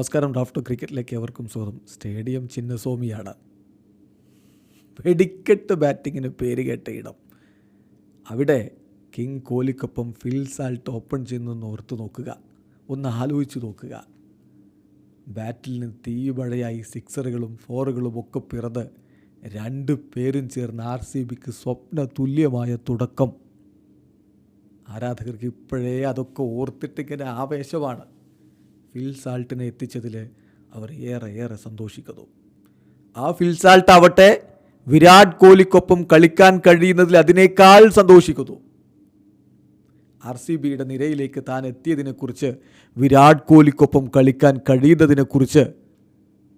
നമസ്കാരം ഡ്രാഫ്റ്റ് ക്രിക്കറ്റിലേക്ക് അവർക്കും സ്വാഗതം. സ്റ്റേഡിയം ചിന്നസ്വാമിയാണ്. വെടിക്കെട്ട് ബാറ്റിങ്ങിന് പേര് കേട്ട ഇടം. അവിടെ കിങ് കോഹ്ലിക്കൊപ്പം ഫിൽ സാൾട്ട് ഓപ്പൺ ചെയ്യുന്നതെന്ന് ഓർത്ത് നോക്കുക. ഒന്ന് ആലോചിച്ച് നോക്കുക. ബാറ്റിൽ നിന്ന് തീമഴയായി സിക്സറുകളും ഫോറുകളും ഒക്കെ പിറന്ന് രണ്ട് പേരും ചേർന്ന് ആർ സി ബിക്ക് സ്വപ്ന തുല്യമായ തുടക്കം. ആരാധകർക്ക് ഇപ്പോഴേ അതൊക്കെ ഓർത്തിട്ടിങ്ങനെ ആവേശമാണ്. ഫിൽ സാൾട്ടിനെ എത്തിച്ചതിൽ അവർ ഏറെ ഏറെ സന്തോഷിക്കുന്നു. ആ ഫിൽ സാൾട്ട് ആവട്ടെ വിരാട് കോഹ്ലിക്കൊപ്പം കളിക്കാൻ കഴിയുന്നതിൽ അതിനേക്കാൾ സന്തോഷിക്കുന്നു. ആർ സി ബിയുടെ നിരയിലേക്ക് താൻ എത്തിയതിനെക്കുറിച്ച് വിരാട് കോഹ്ലിക്കൊപ്പം കളിക്കാൻ കഴിയുന്നതിനെക്കുറിച്ച്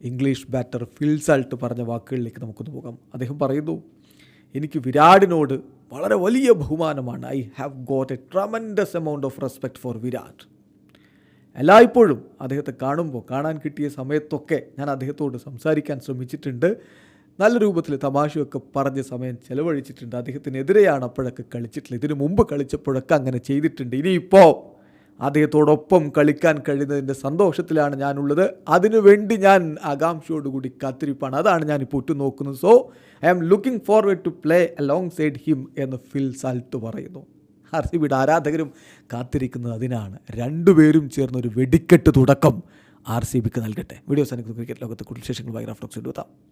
ഇംഗ്ലീഷ് ബാറ്റർ ഫിൽ സാൾട്ട് പറഞ്ഞ വാക്കുകളിലേക്ക് നമുക്കൊന്ന് പോകാം. അദ്ദേഹം പറയുന്നു എനിക്ക് വിരാടിനോട് വളരെ വലിയ ബഹുമാനമാണ്. I have got a tremendous amount of respect for Virat. എല്ലായ്പ്പോഴും അദ്ദേഹത്തെ കാണുമ്പോൾ കാണാൻ കിട്ടിയ സമയത്തൊക്കെ ഞാൻ അദ്ദേഹത്തോട് സംസാരിക്കാൻ ശ്രമിച്ചിട്ടുണ്ട്. നല്ല രൂപത്തിൽ തമാശയൊക്കെ പറഞ്ഞ സമയം ചെലവഴിച്ചിട്ടുണ്ട്. അദ്ദേഹത്തിനെതിരെയാണ് അപ്പോഴൊക്കെ കളിച്ചിട്ടുള്ളത്. ഇതിനു മുമ്പ് കളിച്ചപ്പോഴൊക്കെ അങ്ങനെ ചെയ്തിട്ടുണ്ട്. ഇനിയിപ്പോൾ അദ്ദേഹത്തോടൊപ്പം കളിക്കാൻ കഴിയുന്നതിന്റെ സന്തോഷത്തിലാണ് ഞാനുള്ളത്. അതിനുവേണ്ടി ഞാൻ ആകാംക്ഷയോടുകൂടി കാത്തിരിപ്പാണ്. അതാണ് ഞാനിപ്പോൾ ഉറ്റുനോക്കുന്നത്. So I am looking forward to play alongside him എന്ന് ഫിൽ സാൽത്ത് പറയുന്നു. ആർ സി ബിയുടെ ആരാധകരും കാത്തിരിക്കുന്നത് അതിനാണ്. രണ്ടുപേരും ചേർന്നൊരു വെടിക്കെട്ട് തുടക്കം ആർ സി ബിക്ക് നൽകട്ടെ. വീഡിയോസ് എനിക്ക് ക്രിക്കറ്റ് ലോകത്ത് കൂടുതൽ വിശേഷങ്ങൾ ബൈഗ്രാഫ് ടോക്സ് എടുത്താം